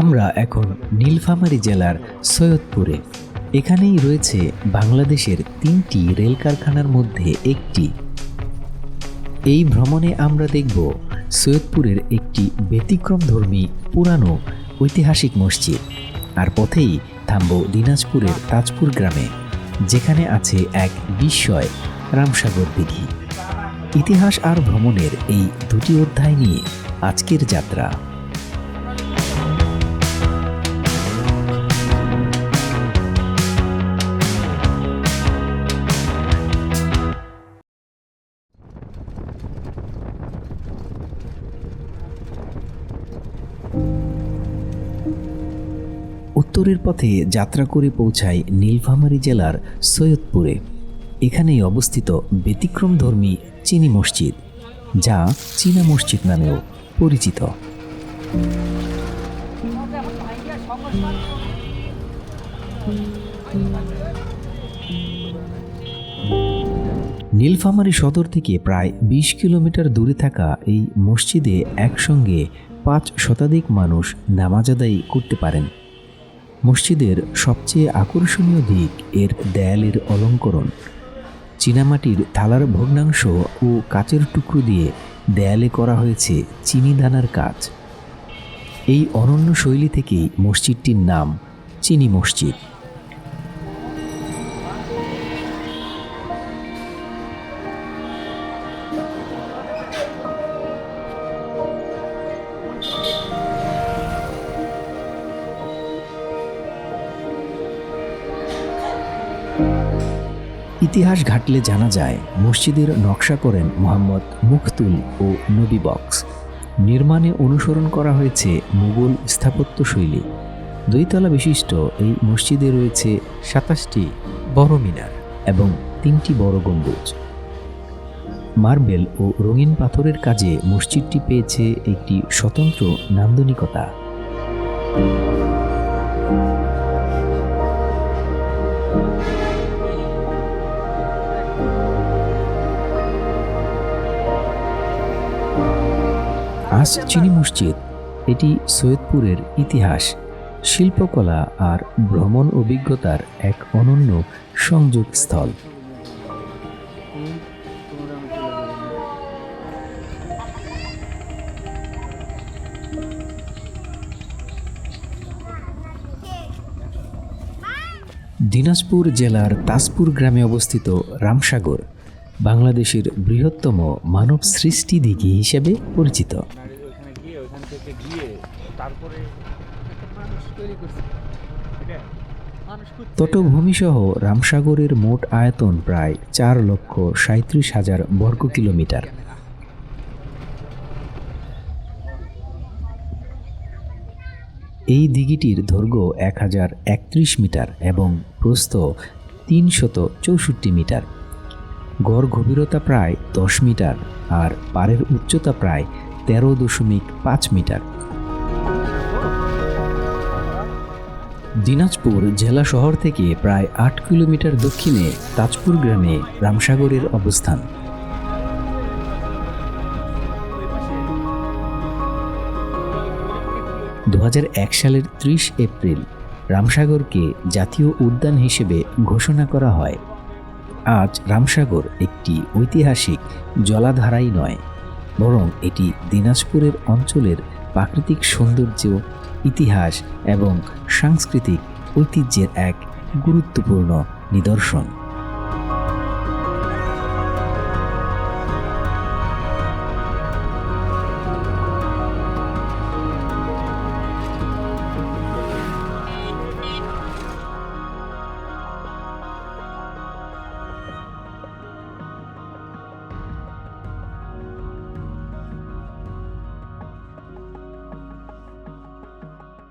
আমরা এখন নীলফামারী জেলার সৈয়দপুরে। এখানেই রয়েছে বাংলাদেশের তিনটি রেল কারখানার মধ্যে একটি। এই ভ্রমণে আমরা দেখব সৈয়দপুরের একটি ব্যতিক্রমধর্মী পুরানো ঐতিহাসিক মসজিদ। আর পথেই থামব দিনাজপুরের তাজপুর গ্রামে, যেখানে আছে এক বিস্ময় রামসাগর দিঘি ইতিহাস আর ভ্রমণের এই দুটি অধ্যায় নিয়ে আজকের যাত্রা। উত্তরের পথে যাত্রা করে পৌঁছায় নীলফামারী জেলার সৈয়দপুরে। এখানেই অবস্থিত ব্যতিক্রমধর্মী চিনি মসজিদ, যা চীনা মসজিদ নামেও পরিচিত। নীলফামারী সদর থেকে প্রায় বিশ কিলোমিটার দূরে থাকা এই মসজিদে একসঙ্গে পাঁচ শতাধিক মানুষ নামাজ আদায় করতে পারেন। মসজিদের সবচেয়ে আকর্ষণীয় দিক এর দেয়ালের অলঙ্করণ। চীনামাটির থালার ভগ্নাংশ ও কাচের টুকরো দিয়ে দেয়ালে করা হয়েছে চিনি দানার কাজ। এই অনন্য শৈলী থেকেই মসজিদটির নাম চিনি মসজিদ। ইতিহাস ঘাটলে জানা যায়, মসজিদের নকশা করেন মোহাম্মদ মুখতুল ও নবী বক্স। নির্মাণে অনুসরণ করা হয়েছে মুঘল স্থাপত্য শৈলী দুইতলা বিশিষ্ট এই মসজিদে রয়েছে সাতাশটি বড় মিনার এবং তিনটি বড় গম্বুজ। মার্বেল ও রঙিন পাথরের কাজে মসজিদটি পেয়েছে একটি স্বতন্ত্র নান্দনিকতা। চিনি মসজিদ, এটি সৈয়দপুরের ইতিহাস, শিল্পকলা আর ভ্রমণ অভিজ্ঞতার এক অনন্য সংযোগ স্থল দিনাজপুর জেলার তাজপুর গ্রামে অবস্থিত রামসাগর, বাংলাদেশের বৃহত্তম মানব সৃষ্টি দিঘি হিসেবে পরিচিত। ওখানে গিয়ে তারপরে এটা তটভূমিসহ রামসাগরের মোট আয়তন প্রায় চার লক্ষ সাঁত্রিশ হাজার বর্গ কিলোমিটার। এই দিঘিটির দৈর্ঘ্য এক হাজার একত্রিশ মিটার এবং প্রস্থ তিনশত চৌষট্টি মিটার। গড় গভীরতা প্রায় দশ মিটার আর পাড়ের উচ্চতা প্রায় তেরো দশমিক পাঁচ মিটার। দিনাজপুর জেলা শহর থেকে প্রায় আট কিলোমিটার দক্ষিণে তাজপুর গ্রামে রামসাগরের অবস্থান। দু হাজার এক সালের ত্রিশ এপ্রিল রামসাগরকে জাতীয় উদ্যান হিসেবে ঘোষণা করা হয়। আজ রামসাগর একটি ঐতিহাসিক জলাধারাই নয়। বরং এটি দিনাজপুরের অঞ্চলের প্রাকৃতিক সৌন্দর্য ইতিহাস এবং সাংস্কৃতিক ঐতিহ্যের এক গুরুত্বপূর্ণ নিদর্শন।